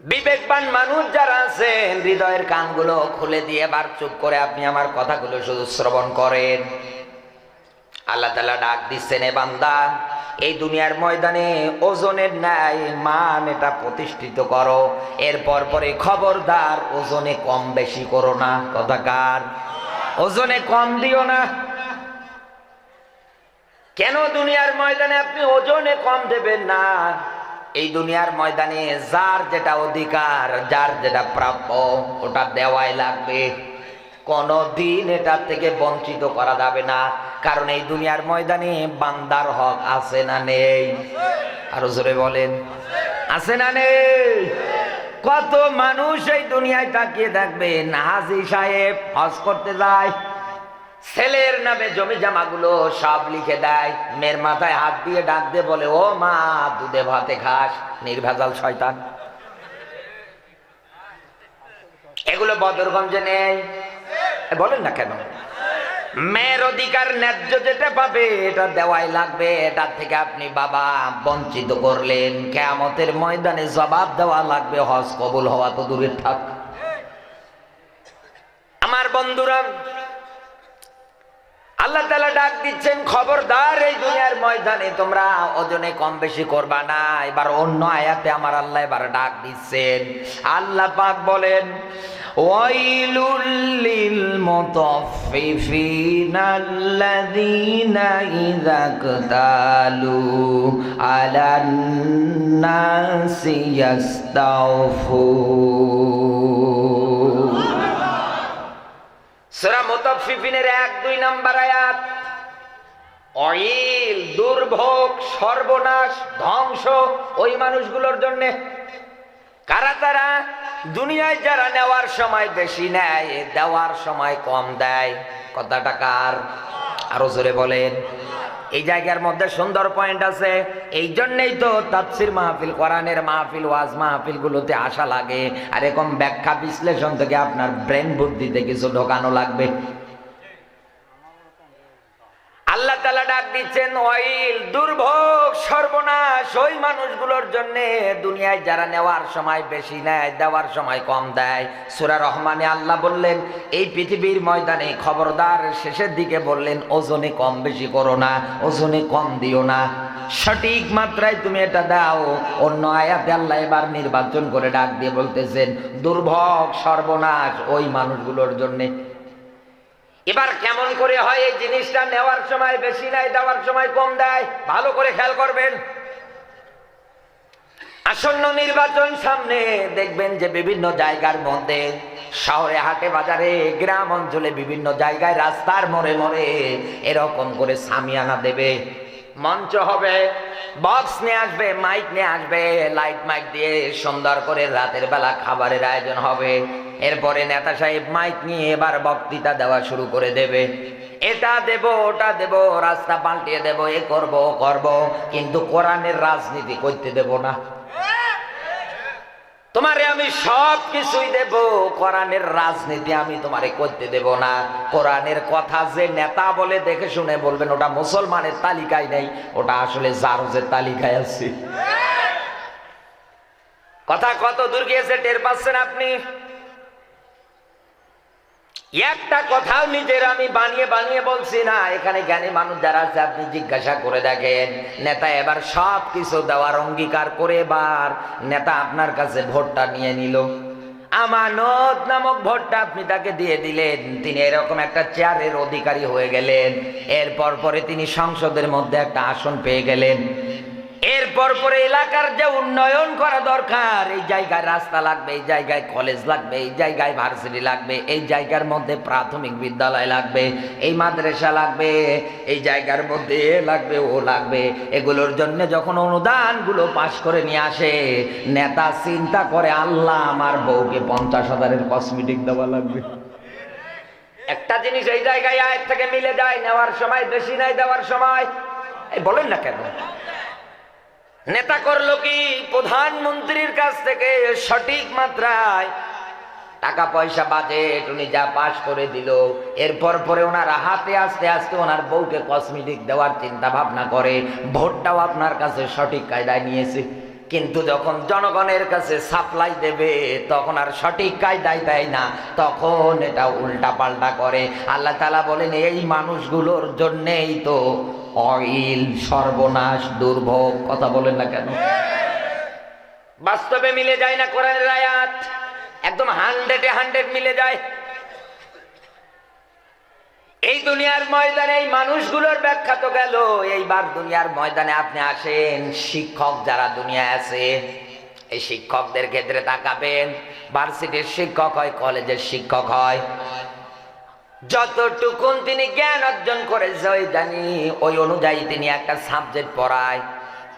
বিবেকবান মানুষ যারা আছেন, হৃদয়ের কানগুলো খুলে দিয়ে বার চুপ করে আপনি আমার কথাগুলো শুধু শ্রবণ করেন। আল্লাহ তালা ডাক দিচ্ছেন, এ বান্দা, এই দুনিয়ার ময়দানে ওজনের ন্যায় মান এটা প্রতিষ্ঠিত করো। এরপর পরে খবরদার ওজনে কম বেশি করো না। কথা কার? ওজনে কম দিও না। কেন দুনিয়ার ময়দানে আপনি ওজনে কম দেবেন না? এই দুনিয়ার ময়দানে যার যেটা অধিকার, যার যেটা প্রাপ্য, ওটা দেওয়াই লাগবে। কোনো দিন এটার থেকে বঞ্চিত করা যাবে না। কারণ এই দুনিয়ার ময়দানে বান্দার হক আছে না নেই। আরও জোরে বলেন, আছে না নেই? কত মানুষ এই দুনিয়ায় তাকিয়ে দেখবেন হাজি সাহেব হজ করতে যায়। ছেলের নামে জমি জামাগুলো সব লিখে দেয়। মেয়ের মাথায় হাত দিয়ে ডাক দিয়ে বলে, ও মা, দুধে ভাতে খাস, নির্ভেজাল শয়তান। এগুলো বদরগঞ্জে নেই। বলেন না কেন? মেয়ের অধিকার ন্যায্য যেটা পাবে, এটা দেওয়াই লাগবে। এটার থেকে আপনি বাবা বঞ্চিত করলেন। কেয়ামতের ময়দানে জবাব দেওয়া লাগবে, হজ কবুল হওয়া তো দূরের থাক। আমার বন্ধুরা আল্লাহ তালা ডাক দিচ্ছেন, খবরদার, এই দুনিয়ার ময়দানে তোমরা ওজনে কম বেশি করবা না। এবার অন্য আয়াতে আমার আল্লাহ এবার ডাক দিচ্ছেন। আল্লাহ পাক বলেন, ওয়াইলুল লিল মুতাফফিফিন ইযা ক্তালু আলান নাসি সুরা মোতাফিফিনের এক, দুই নাম্বার আয়াত, অইল, দুর্ভোগ, সর্বনাশ, ধ্বংস, ওই মানুষগুলোর জন্য কারা তারা? দুনিয়ায় যারা নেওয়ার সময় বেশি নেয়, দেওয়ার সময় কম দেয়। কথাটা কার? আরও জোরে বলেন। এই জায়গার মধ্যে সুন্দর পয়েন্ট আছে। এই জন্যই তো তাৎসির মাহফিল, কোরআনের মাহফিল, ওয়াজ মাহফিলগুলোতে আসা লাগে। আর এরকম ব্যাখ্যা বিশ্লেষণ থেকে আপনার ব্রেন বুদ্ধিতে কিছু ঢোকানো লাগবে আল্লাহ তালা ডাক দিচ্ছেন অইল দুর্ভোগ, সর্বনাশ ওই মানুষগুলোর জন্য দুনিয়ায় যারা নেওয়ার সময় বেশি নেয়, দেওয়ার সময় কম দেয়। সুরা রহমানে আল্লাহ বললেন, এই পৃথিবীর ময়দানে খবরদার শেষের দিকে বললেন, ওজনে কম বেশি করো না, ওজনে কম দিও না। সঠিক মাত্রায় তুমি এটা দাও। অন্য আয়াতে আল্লাহ এবার নির্বাচন করে ডাক দিয়ে বলতেছেন, দুর্ভোগ, সর্বনাশ ওই মানুষগুলোর জন্যে এবার কেমন করে হয় এই জিনিসটা নেওয়ার সময় বেশি নাই দেওয়ার সময় কম দেয়? ভালো করে খেয়াল করবেন। আসন্ন নির্বাচন সামনে দেখবেন যে বিভিন্ন জায়গার মধ্যে শহরে, হাটে, বাজারে, গ্রাম অঞ্চলে বিভিন্ন জায়গায় রাস্তার মরে মরে এরকম করে সামিয়ানা দেবে। মঞ্চ হবে। বক্স নিয়ে আসবে মাইক নিয়ে আসবে। লাইট মাইক দিয়ে সুন্দর করে রাতের বেলা খাবারের আয়োজন হবে। এরপরে নেতা সাহেব মাইক নিয়ে এবার বক্তৃতা দেওয়া শুরু করে দেবে। এটা দেব, ওটা দেব, রাস্তা পাল্টিয়ে দেব, এ করব করব। কিন্তু কোরআনের রাজনীতি করতে দেব না। তোমারে আমি সব কিছুই দেব কোরআনের রাজনীতি আমি তোমারে করতে দেব না। কোরআনের কথা যে নেতা বলে দেখে শুনে বলবেন ওটা মুসলমানের তালিকায় নেই ওটা আসলে জারজের তালিকায় আছে। কথা কত দূর গিয়েছে টের পাচ্ছেন আপনি? একটা কথাও নিজের আমি বানিয়ে বানিয়ে বলছি না, এখানে জ্ঞানী মানুষ যারা আছে, আপনি জিজ্ঞাসা করে দেখেন। নেতা এবার সব কিছু দেওয়ার অঙ্গীকার করে এবার নেতা আপনার কাছে ভোটটা নিয়ে নিল। আমানত নামক ভোটটা আপনি তাকে দিয়ে দিলেন। তিনি এরকম একটা চেয়ারের অধিকারী হয়ে গেলেন। এরপর পরে তিনি সংসদের মধ্যে একটা আসন পেয়ে গেলেন। এরপর পরে এলাকার যে উন্নয়ন করা দরকার, এই জায়গায় রাস্তা লাগবে, এই জায়গায় কলেজ লাগবে, এই জায়গায় ভার্সিটি লাগবে, এই জায়গার মধ্যে প্রাথমিক বিদ্যালয় লাগবে, এই মাদ্রাসা লাগবে, এই জায়গার মধ্যে এ লাগবে, ও লাগবে। এগুলোর জন্য যখন অনুদানগুলো পাশ করে নিয়ে আসে, নেতা চিন্তা করে, আল্লাহ, আমার বউকে পঞ্চাশ হাজারের কসমেটিক দেওয়া লাগবে। একটা জিনিস এই জায়গায় আয়ের থেকে মিলে যায়, নেওয়ার সময়, বেশি নাই দেওয়ার সময়। বলেন না কেন? নেতা করল কি প্রধানমন্ত্রীর কাছ থেকে সঠিক মাত্রায় টাকা পয়সা বাজেট উনি যা পাশ করে দিল, এরপর পরে ওনার হাতে আস্তে আস্তে ওনার বউকে কসমেটিক দেওয়ার চিন্তা ভাবনা করে, ভোটটাও আপনার কাছে সঠিক কায়দায় নিয়েছে। কিন্তু যখন জনগণের কাছে সাপ্লাই দেবে, তখন আর সঠিক কায়দায় দেয় না। তখন এটা উল্টা পাল্টা করে। আল্লাহ তালা বলেন, এই মানুষগুলোর জন্যেই তো অইল, সর্বনাশ, দুর্ভোগ, কথা বলেন না কেন? বাস্তবে মিলে যায় না কোরআনের আয়াত। একদম হান্ড্রেডে হান্ড্রেড মিলে যায়। এই দুনিয়ার ময়দানে এই মানুষগুলোর ব্যাখ্যা তো গেল। এইবার দুনিয়ার ময়দানে আপনি আসেন, শিক্ষক যারা দুনিয়ায় আছে, এই শিক্ষকদের ক্ষেত্রে তাকাবেন। ভার্সিটির শিক্ষক হয়, কলেজের শিক্ষক হয়। যতটুকুন তিনি জ্ঞান অর্জন করেছে ওই জানি ওই অনুযায়ী তিনি একটা সাবজেক্ট পড়ায়।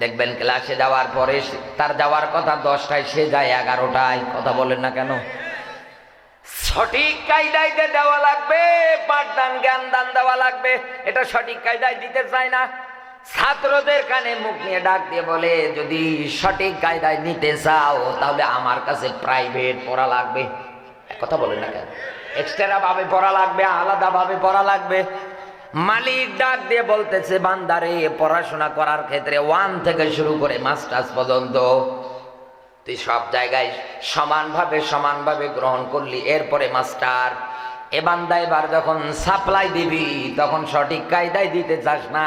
দেখবেন ক্লাসে যাওয়ার পরে তার যাওয়ার কথা দশটায় সে যায় এগারোটায়। কথা বলেন না কেন? সঠিক কায়দায় দেওয়া লাগবে, পাঠদান জ্ঞান দান দেওয়া লাগবে, এটা সঠিক কায়দায় দিতে চায় না। ছাত্রদের কানে মুখ নিয়ে ডাক দিয়ে বলে, যদি সঠিক কায়দায় নিতে চাও, তাহলে আমার কাছে প্রাইভেট পড়া লাগবে। কথা বলেন না কেন? এক্সট্রা ভাবে পড়া লাগবে আলাদা ভাবে পড়া লাগবে। মালিক ডাক দিয়ে বলতেছে বান্দারে পড়াশোনা করার ক্ষেত্রে ওয়ান থেকে শুরু করে মাস্টার্স পর্যন্ত তুই সব জায়গায় সমানভাবে সমানভাবে গ্রহণ করলি, এরপরে মাস্টার এ বান্দা এবার যখন সাপ্লাই দিবি, তখন সঠিক কায়দায় দিতে চাস না।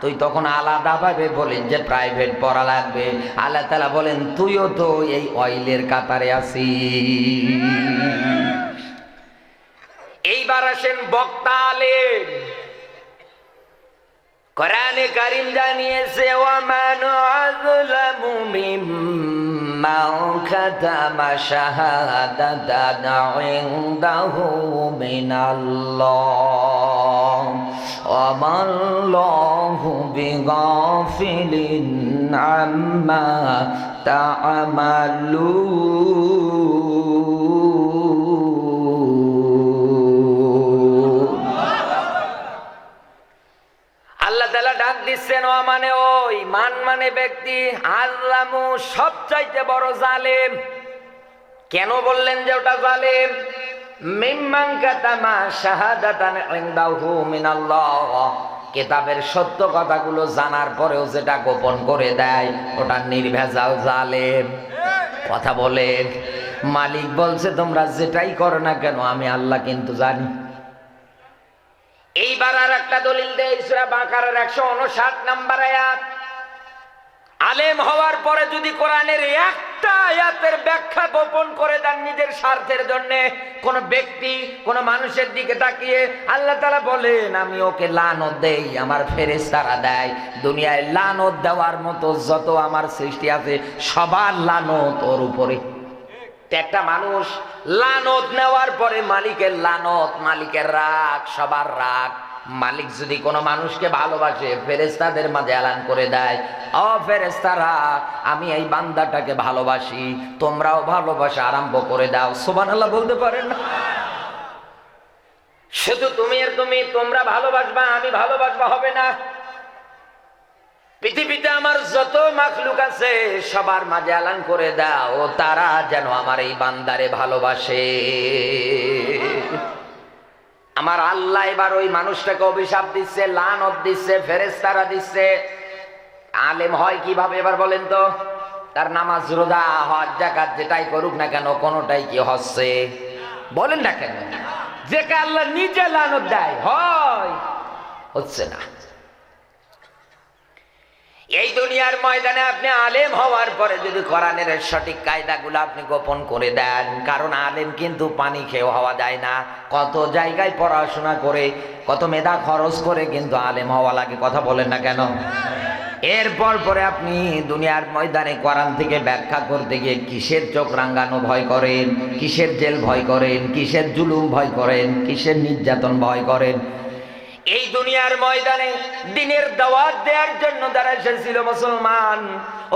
তুই তখন আলাদাভাবে বলেন যে প্রাইভেট পড়া লাগবে। আল্লাহ তালা বলেন, তুইও তো এই অয়েলের কাতারে আছি এইবার আসেন বক্তা আলেম। কোরআনে কারিম জানিয়েছে ওয়ামান আযলামু মিম্মান খাতামা শাহাদাতান আম্মা ও মানে ওই, মান মানে ব্যক্তি, আল্লামু সবচাইতে বড় জালেম। কেন বললেন যে ওটা জালেম? কেতাবের সত্য কথাগুলো জানার পরেও যেটা গোপন করে দেয়, ওটা নির্ভেজাল জালেম। কথা বলেন। মালিক বলছে, তোমরা যেটাই করো না কেন, আমি আল্লাহ কিন্তু জানি। এইবার আর একটা দলিল দেয় সুরা বাকারের একশো উনষাট নাম্বার আয়াত। আলেম হওয়ার পরে যদি কোরআনের একটা আয়াতের ব্যাখ্যা গোপন করে দেন নিজের স্বার্থের জন্য, কোন ব্যক্তি কোন মানুষের দিকে তাকিয়ে আল্লাহ তালা বলেন, আমি ওকে লানত দেই, আমার ফেরেস তারা দেয়। দুনিয়ায় লানত দেওয়ার মতো যত আমার সৃষ্টি আছে, সবার লানত ওর উপরে। একটা মানুষ লানত নেওয়ার পরে মালিকের লানত, মালিকের রাগ, সবার রাগ। মালিক যদি কোনো মানুষকে ভালোবাসে ফেরেস্তাদের মাঝে এলান করে দেয়, ও ফেরেস্তারা আমি এই বান্দাটাকে ভালোবাসি, তোমরাও ভালোবাসা আরম্ভ করে দাও। সোবান আল্লাহ বলতে পারেন না? শুধু তুমি আর তুমি, তোমরা ভালোবাসবা, আমি ভালোবাসবা, হবে না। পৃথিবীতে আমার যত মাখলুক আছে, সবার মাঝে আলান করে দাও, তারা যেন আমার এই বান্দারে ভালোবাসে। আমার আল্লাহ এবার ওই মানুষটাকে অভিশাপ দিচ্ছে, লানত দিচ্ছে ফেরেস্তারা দিচ্ছে। আলেম হয় কীভাবে এবার বলেন তো? তার নামাজ রোজা, হজ জাকাত যেটাই করুক না কেন, কোনোটাই কি হচ্ছে? বলেন না কেন? যে আল্লাহ নিজে লানত দেয়, হয়, হচ্ছে না। এই দুনিয়ার ময়দানে আপনি আলেম হওয়ার পরে যদি কোরআনের সঠিক কায়দাগুলো আপনি গোপন করে দেন, কারণ আলেম কিন্তু পানি খেয়েও হওয়া যায় না। কত জায়গায় পড়াশোনা করে, কত মেধা খরচ করে কিন্তু আলেম হওয়া লাগে, কথা বলেন না কেন? এরপর পরে আপনি দুনিয়ার ময়দানে কোরআন থেকে ব্যাখ্যা করতে গিয়ে কিসের চোখ রাঙ্গানো ভয় করেন, কিসের জেল ভয় করেন, কিসের জুলুম ভয় করেন, কিসের নির্যাতন ভয় করেন এই দুনিয়ার ময়দানে দিনের দাওয়াত দেওয়ার জন্য যারা এসেছিল মুসলমান,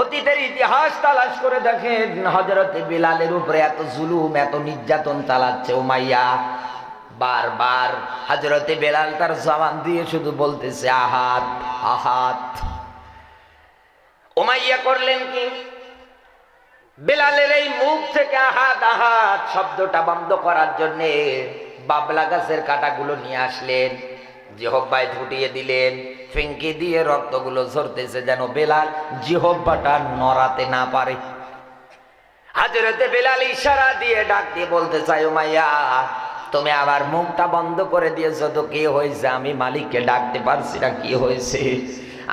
অতীতের ইতিহাস তালাশ করে দেখেন হজরত বিলালের উপরে এত জুলুম, এত নির্যাতন চালাচ্ছে উমাইয়া। বারবার হজরতে বেলাল তার জবান দিয়ে শুধু বলতেছে, আহাত আহাত। উমাইয়া করলেন কি? বেলালের এই মুখ থেকে আহাত আহাত শব্দটা বন্ধ করার জন্যে বাবলা গাছের কাটাগুলো নিয়ে আসলেন। জিহব্বায় ফুটিয়ে দিলেন ফিঙ্কি দিয়ে রক্তগুলো ঝরতেছে যেন বেলাল জিহব্বাটা নড়াতে না পারে। হাজরতে বেলাল ইশারা দিয়ে ডাক দিয়ে বলতে চাই মাইয়া, তুমি আবার মুখটা বন্ধ করে দিয়েছ তো কি হয়েছে? আমি মালিককে ডাকতে পারছি না, কি হয়েছে?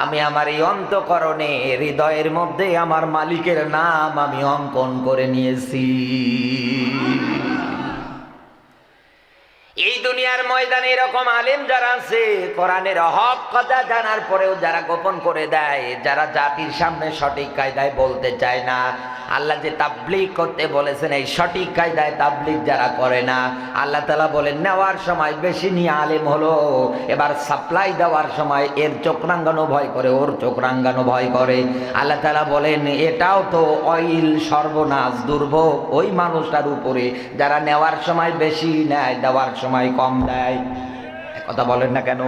আমি আমার এই অন্তকরণে, হৃদয়ের মধ্যে আমার মালিকের নাম আমি অঙ্কন করে নিয়েছি। দুনিয়ার ময়দানে এরকম আলেম যারা আছে, কোরআনের হক কথা জানার পরেও যারা গোপন করে দেয়, যারা জাতির সামনে সঠিক কায়দায় বলতে চায় না, আল্লাহ যে তাবলিগ করতে বলেছেন, এই সঠিক কায়দায় তাবলিগ যারা করে না, আল্লাহ তালা বলেন, নেওয়ার সময় বেশি নিয়ে আলেম হলো, এবার সাপ্লাই দেওয়ার সময় এর চোখ রাঙ্গানো ভয় করে, ওর চোখ রাঙ্গানো ভয় করে। আল্লাহ তালা বলেন, এটাও তো অইল সর্বনাশ, দুর্ভোগ। ওই মানুষটার উপরে যারা নেওয়ার সময় বেশি নেয়, দেওয়ার সময় কম দেয় কথা বলেন না কেন?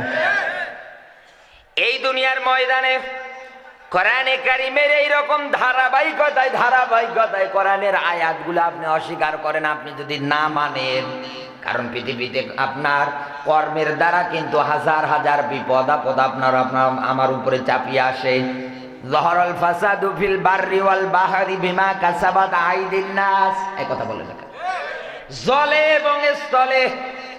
এই দুনিয়ার ময়দানে কোরআনে কারিমের এইরকম ধারাবাহিকতায় ধারাবাহিকতায় কোরআনের আয়াতগুলো আপনি অস্বীকার করেন, আপনি যদি না মানেন, কারণ পৃথিবীতে আপনার কর্মের দ্বারা কিন্তু হাজার হাজার বিপদ, আপদ আপনার আপনার, আমার উপরে চাপিয়ে আসে। জহরল ফাসাদু ফিল বাররি ওয়াল বাহরি বিমা কাসাবাত আইদিন নাস। এই কথা বলে জলে এবং স্থলে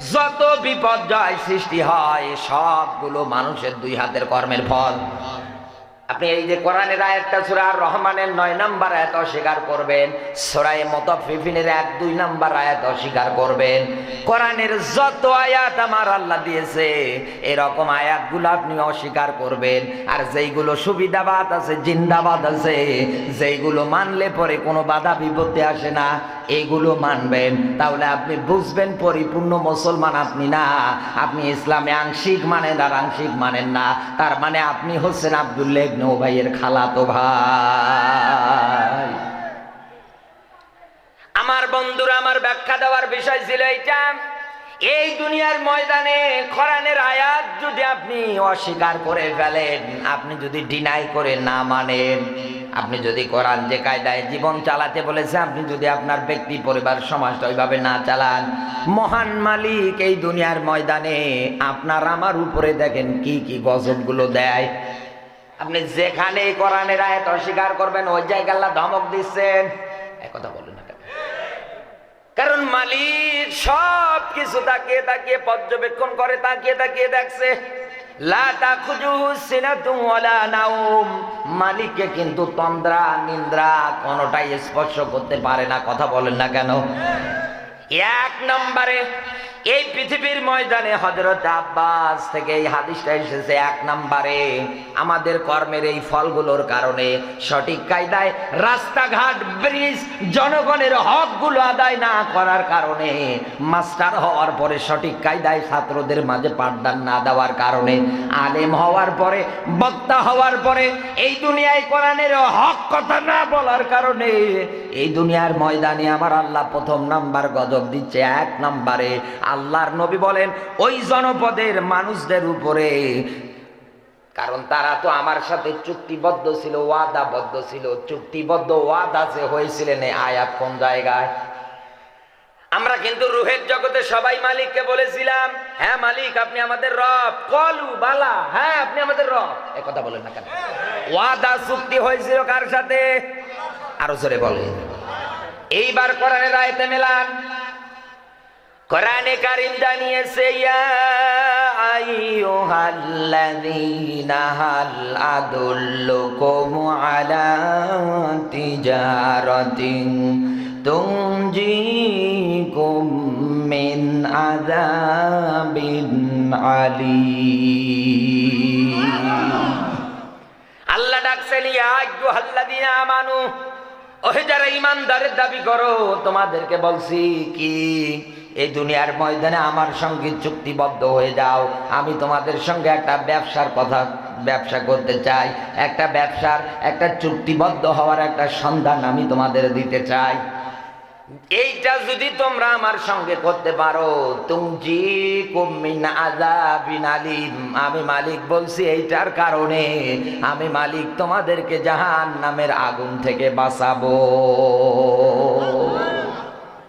যত বিপর্যয় সৃষ্টি হয় সবগুলো মানুষের দুই হাতের কর্মের ফল। আপনি এই যে কোরআনের আয়াতটা সূরা রহমানের নয় নাম্বার আয়াত অস্বীকার করবেন, সূরায়ে মুতাফফিফিনের এক, দুই নাম্বার আয়াত অস্বীকার করবেন। কোরআনের যত আয়াত আমার আল্লাহ দিয়েছে, এরকম আয়াতগুলো আপনি অস্বীকার করবেন। আর যেইগুলো সুবিধাবাদ আছে, জিন্দাবাদ আছে, যেইগুলো মানলে পরে কোনো বাধা বিপত্তি আসে না, এগুলো মানবেন। তাহলে আপনি বুঝবেন পরিপূর্ণ মুসলমান আপনি না, আপনি ইসলামে আংশিক মানেন আর আংশিক মানেন না। তার মানে আপনি হচ্ছেন আবদুল্লাহ ইবনে উবাইয়ের খালাতো ভাই। আমার বন্ধুরা, আমার ব্যাখ্যা দেওয়ার বিষয় ছিল এইটা। এই দুনিয়ার ময়দানে কোরআনের আয়াত যদি আপনি অস্বীকার করে ফেলেন, আপনি যদি ডিনাই করে না মানেন, আপনি যদি কোরআন যে কায়দায় জীবন চালাতে বলেছে আপনি যদি আপনার ব্যক্তি, পরিবার, সমাজটা ওইভাবে না চালান, মহান মালিক এই দুনিয়ার ময়দানে আপনার আমার উপরে দেখেন কি কি গজবগুলো দেয়। আপনি যেখানে কোরআনের আয়াত অস্বীকার করবেন, ওই জায়গায় আল্লাহ ধমক দিচ্ছেন। এক কথা বলুন না? কারণ মালিক সব কিছু তাকিয়ে তাকিয়ে পর্যবেক্ষণ করে, তাকিয়ে তাকিয়ে দেখছে মালিককে কিন্তু তন্দ্রা, নিন্দ্রা কোনোটাই স্পর্শ করতে পারে না, কথা বলেন না কেন? এক নম্বরে এই পৃথিবীর ময়দানে হজরত আব্বাস থেকে এই হাদিসটা এসেছে এক নম্বরে। আমাদের কর্মের এই ফলগুলোর কারণে সঠিক কায়দায় রাস্তাঘাট, ব্রিজ, জনগণের হকগুলো আদায় না করার কারণে, মাস্টার হওয়ার পরে সঠিক কায়দায় ছাত্রদের মাঝে পাঠদান না দেওয়ার কারণে, আলেম হওয়ার পরে, বক্তা হওয়ার পরে, এই দুনিয়ায় কোরআনের হক কথা না বলার কারণে, এই দুনিয়ার ময়দানে আমার আল্লাহ প্রথম নাম্বার গজব দিচ্ছে এক নাম্বারে আল্লাহর নবী বলেন, ওই জনপদের মানুষদের উপরে। কারণ তারা তো আমার সাথে চুক্তিবদ্ধ ছিল, ওয়াদাবদ্ধ ছিল। চুক্তিবদ্ধ, ওয়াদা যে হয়েছিলেন আয়াত কোন জায়গায়? আমরা কিন্তু রুহের জগতে সবাই মালিককে বলেছিলাম হ্যাঁ মালিক, আপনি আমাদের রব। কলু, বালা হ্যাঁ আপনি আমাদের রব। এ কথা বলেন না কেন? ওয়াদা, চুক্তি হয়েছিল কার সাথে? আরও জোরে বলেন। এইবার কোরআনের আয়তে মেলান। কোরআনে কারিম জানিয়েছে, ইয়া আইয়ুহাল্লাযীনা আলা মিন আল্লাহ ডাকছেন, ইয়া ওহে যারা ইমানদারের দাবি করো, তোমাদেরকে বলছি কি? এই দুনিয়ার ময়দানে আমার সঙ্গে চুক্তিবদ্ধ হয়ে যাও। আমি তোমাদের সঙ্গে একটা ব্যবসার কথা, ব্যবসা করতে চাই। একটা ব্যবসার, একটা চুক্তিবদ্ধ হওয়ার একটা সন্ধান আমি তোমাদের দিতে চাই। এইটা যদি তোমরা আমার সঙ্গে করতে পারো আজাবিন আমি মালিক বলছি এইটার কারণে আমি মালিক তোমাদেরকে জাহান নামের আগুন থেকে বাঁচাবো।